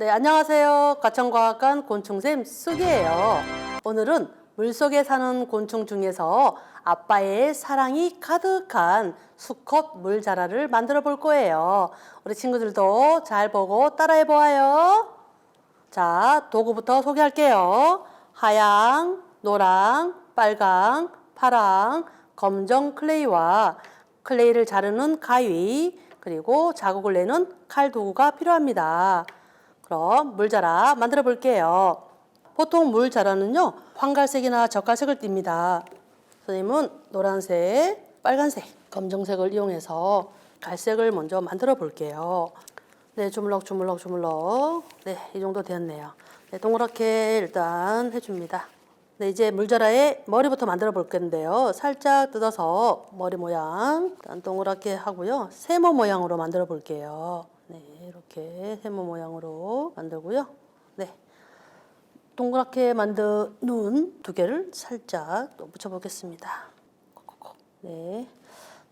네, 안녕하세요. 가천과학관 곤충샘 쑥이에요. 오늘은 물속에 사는 곤충 중에서 아빠의 사랑이 가득한 수컷 물자라를 만들어 볼 거예요. 우리 친구들도 잘 보고 따라해 보아요. 자, 도구부터 소개할게요. 하양, 노랑, 빨강, 파랑, 검정 클레이와 클레이를 자르는 가위, 그리고 자국을 내는 칼 도구가 필요합니다. 그럼 물자라 만들어 볼게요. 보통 물자라는요, 황갈색이나 젓갈색을 띱니다. 선생님은 노란색, 빨간색, 검정색을 이용해서 갈색을 먼저 만들어 볼게요. 네, 주물럭, 주물럭, 주물럭. 네, 이 정도 되었네요. 네, 동그랗게 일단 해줍니다. 네, 이제 물자라의 머리부터 만들어 볼 건데요. 살짝 뜯어서 머리 모양 일단 동그랗게 하고요. 세모 모양으로 만들어 볼게요. 네, 이렇게 세모 모양으로 만들고요. 네, 동그랗게 만든 눈 두 개를 살짝 또 붙여보겠습니다. 네.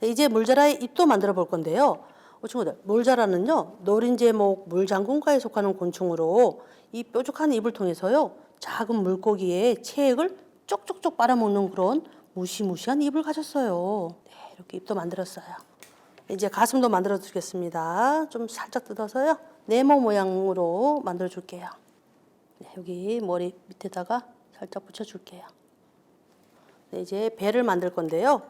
네, 이제 물자라의 입도 만들어 볼 건데요. 어, 친구들, 물자라는요, 노린 제목 물장군과에 속하는 곤충으로 이 뾰족한 입을 통해서요, 작은 물고기의 체액을 쪽쪽쪽 빨아먹는 그런 무시무시한 입을 가졌어요. 네, 이렇게 입도 만들었어요. 이제 가슴도 만들어 주겠습니다. 좀 살짝 뜯어서요, 네모 모양으로 만들어 줄게요. 네, 여기 머리 밑에다가 살짝 붙여 줄게요. 네, 이제 배를 만들 건데요.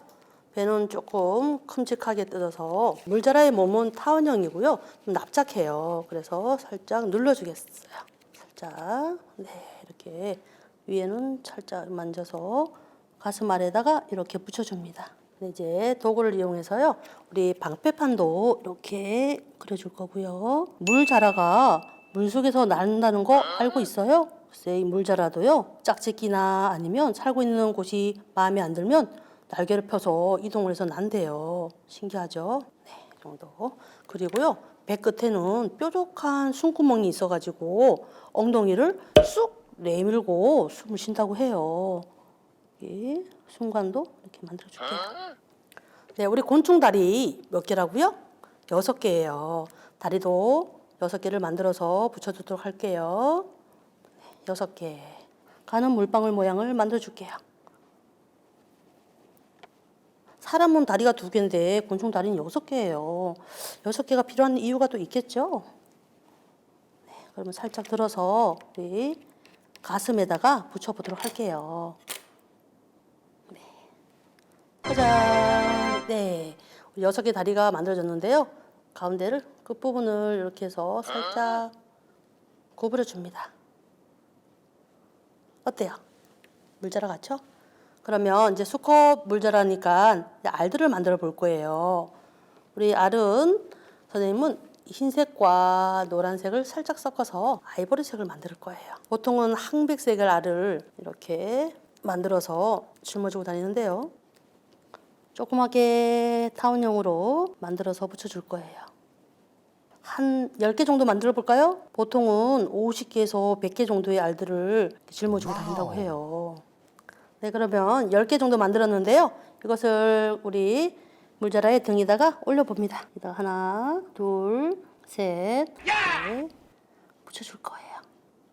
배는 조금 큼직하게 뜯어서 물자라의 몸은 타원형이고요. 좀 납작해요. 그래서 살짝 눌러주겠어요. 살짝 네 이렇게 위에는 살짝 만져서 가슴 아래다가 이렇게 붙여줍니다. 네, 이제 도구를 이용해서요. 우리 방패판도 이렇게 그려줄 거고요. 물자라가 물 속에서 난다는 거 알고 있어요? 글쎄 이 물자라도요. 짝짓기나 아니면 살고 있는 곳이 마음에 안 들면 날개를 펴서 이동을 해서 난대요. 신기하죠? 네, 이 정도. 그리고요. 배 끝에는 뾰족한 숨구멍이 있어가지고 엉덩이를 쑥 내밀고 숨을 쉰다고 해요. 이 순간도 이렇게 만들어 줄게요. 네, 우리 곤충 다리 몇 개라고요? 여섯 개예요. 다리도 여섯 개를 만들어서 붙여주도록 할게요. 네, 여섯 개. 가는 물방울 모양을 만들어 줄게요. 사람은 다리가 두 개인데 곤충 다리는 여섯 개예요. 여섯 개가 필요한 이유가 또 있겠죠? 네, 그러면 살짝 들어서 우리 가슴에다가 붙여보도록 할게요. 네. 짜잔! 네. 여섯 개 다리가 만들어졌는데요. 가운데를 끝부분을 이렇게 해서 살짝 구부려 줍니다. 어때요? 물자라 같죠? 그러면 이제 수컷 물자라니까 알들을 만들어 볼 거예요. 우리 알은 선생님은 흰색과 노란색을 살짝 섞어서 아이보리색을 만들 거예요. 보통은 항백색을 알을 이렇게 만들어서 짊어지고 다니는데요. 조그맣게 타원형으로 만들어서 붙여줄 거예요. 한 10개 정도 만들어 볼까요? 보통은 50개에서 100개 정도의 알들을 짊어지고 다닌다고 해요. 네, 그러면 10개 정도 만들었는데요. 이것을 우리 물자라의 등에다가 올려봅니다. 이다 하나, 둘, 셋, 넷 붙여줄 거예요.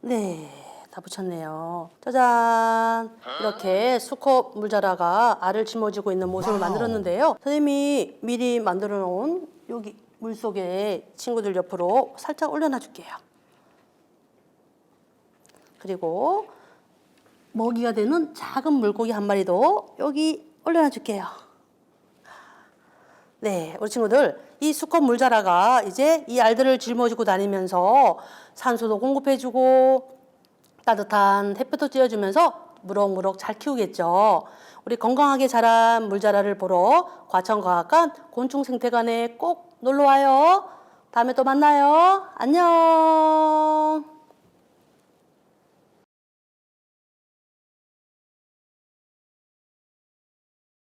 네, 다 붙였네요. 짜잔! 이렇게 수컷 물자라가 알을 짊어지고 있는 모습을 만들었는데요. 선생님이 미리 만들어 놓은 여기 물 속에 친구들 옆으로 살짝 올려놔 줄게요. 그리고 먹이가 되는 작은 물고기 한 마리도 여기 올려놔 줄게요. 네, 우리 친구들, 이 수컷 물자라가 이제 이 알들을 짊어지고 다니면서 산소도 공급해주고 따뜻한 햇볕도 쬐어주면서 무럭무럭 잘 키우겠죠. 우리 건강하게 자란 물자라를 보러 과천과학관 곤충생태관에 꼭 놀러 와요. 다음에 또 만나요. 안녕.